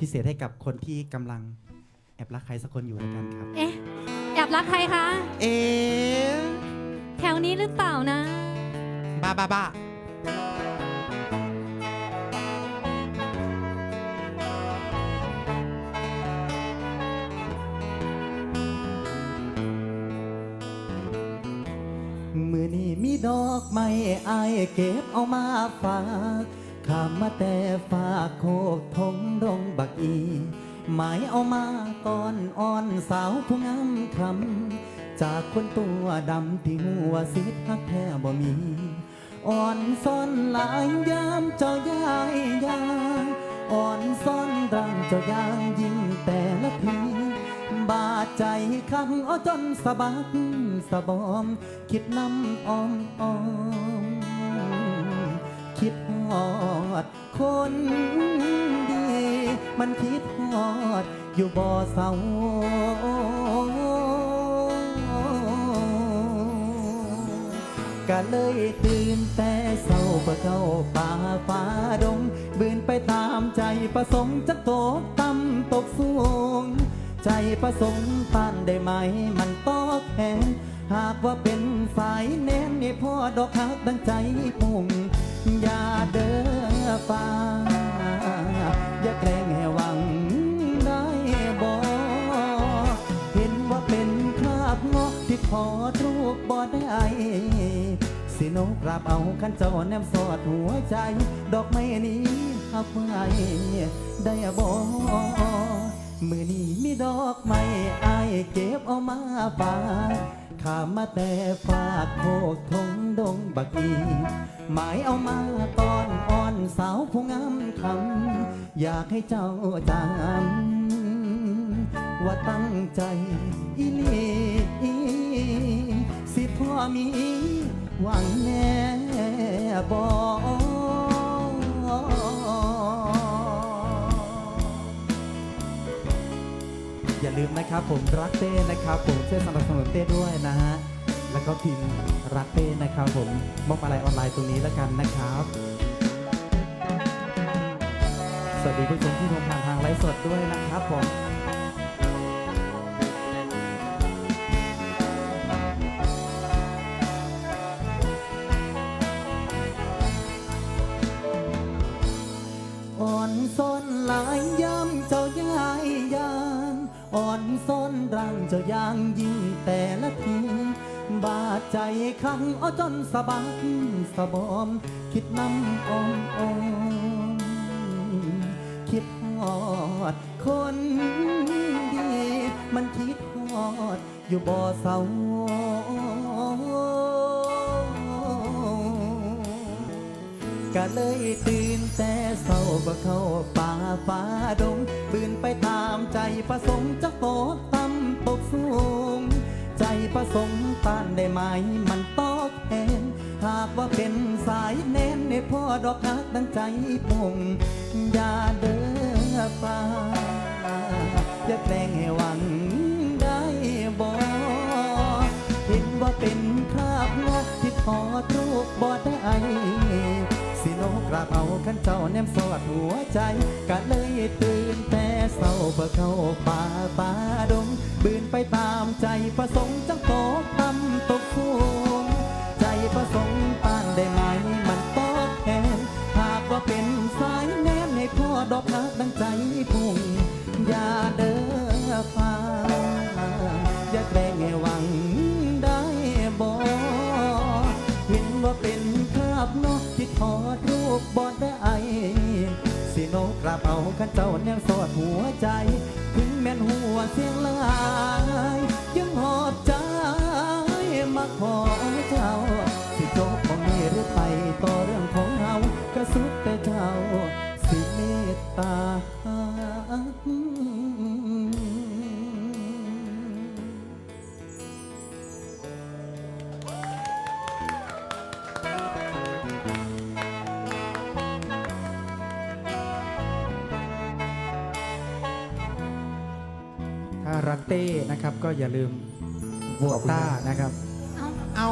พิเศษให้กับคนที่กำลังแอบรักใครสักคนอยู่แล้วกันครับ เอ๊ะแอบรักใครคะ เอ๊ะแถวนี้หรือเปล่านะ บ้าบ้าบ้ามือนี้มีดอกไม้อายเก็บเอามาฝาก ข้ามมาแต่ฝากโคกทงดงบักอี หมายเอามาตอนอ่อนสาวผู้งามคำจากคนตัวดำที่หัวสิทฮักแท้บ่มี อ่อนซ่อนหลายยามเจ้ายายยาอ่อนซ่อนรังเจ้ายางยิ่งแต่ละทีบาดใจคังเอจนสะบักสะบอม คิดน้ำอ้อมอ้อมคิดฮอม ดคนดี มันคิดฮอดอยู่บ่อเศร้าก็เลยตื่นแต่เศร้าเพื่อเข้าป่าฟ้าดง บืนไปตามใจประสงค์จะตกต่ำตกสูง ใจประสงค์ต้านได้ไหมมันตอกแขนหากว่าเป็นสายแน่นนี่พ่อดอกหักดังใจปุ่งอย่าเด้อ ฟ้า อย่าแกล้งให้หวังได้บ่เห็นว่าเป็นคราบงอกที่ขอรูปบ่ได้สิโนกราบเอาขันเจ้าแนมสอดหัวใจ ดอกไม้นี้หักไว้ได้บ่ มือนี้มีดอกไม้อายเก็บเอามาฝากข้ามาแต่ฝากโคกทงดงบักอีหมายเอามาตอนอ่อนสาวผู้งามคำอยากให้เจ้าจำว่าตั้งใจอีหลีสิพ่อมีหวังแน่บอ อย่าลืมนะครับผมรักเต้นะครับ ผมช่วยสนับสนุนเต้ด้วยนะฮะแล้วก็พิมพ์รักเต้นะครับ ผมมอบอะไรออนไลน์ตรงนี้แล้วกันนะครับ สวัสดีผู้ชมที่ชมผ่านทางไลฟ์สดด้วยนะครับผม อ่อนซ้อนรังเจ้ายางยิ่งแต่ละทีบาดใจคังเอจนสะบักสะบอม คิดน้ำอ่อนอ่อนคิดฮอดคนดี มันคิดฮอดอยู่บ่อเศร้าก็เลยตื่น บ่เข้าป่าฟ้าดงบืนไปตามใจประสงค์จะโตต่ำตกสูง ใจประสงค์ต้านได้ไหมมันตอกแทนหากว่าเป็นสายแน่นในพ่อดอกฮักดังใจปุ่งอย่าเด้อฟ้าอย่าแกล้งให้หวังได้บ่เห็นว่าเป็นคราบงอกที่ทอดรูปบ่ได้ เอาขันเจ้าแนมสอดหัวใจก็เลยตื่นแต่เศร้าเพื่อเข้าป่าป่าดงบืนไปตามใจประสงค์จังตกต่ำตกสูงใจประสงค์ต้านได้ไหมมันตอกแทนหากว่าเป็นสายแน่นให้พ่อดอกฮักดังใจพุ่งอย่าเด้อฟ้า ราบเอาขันเจ้าแนวสอดหัวใจารันเต้นะครับ ก็อย่าลืมโหวตต้านะครับ เอา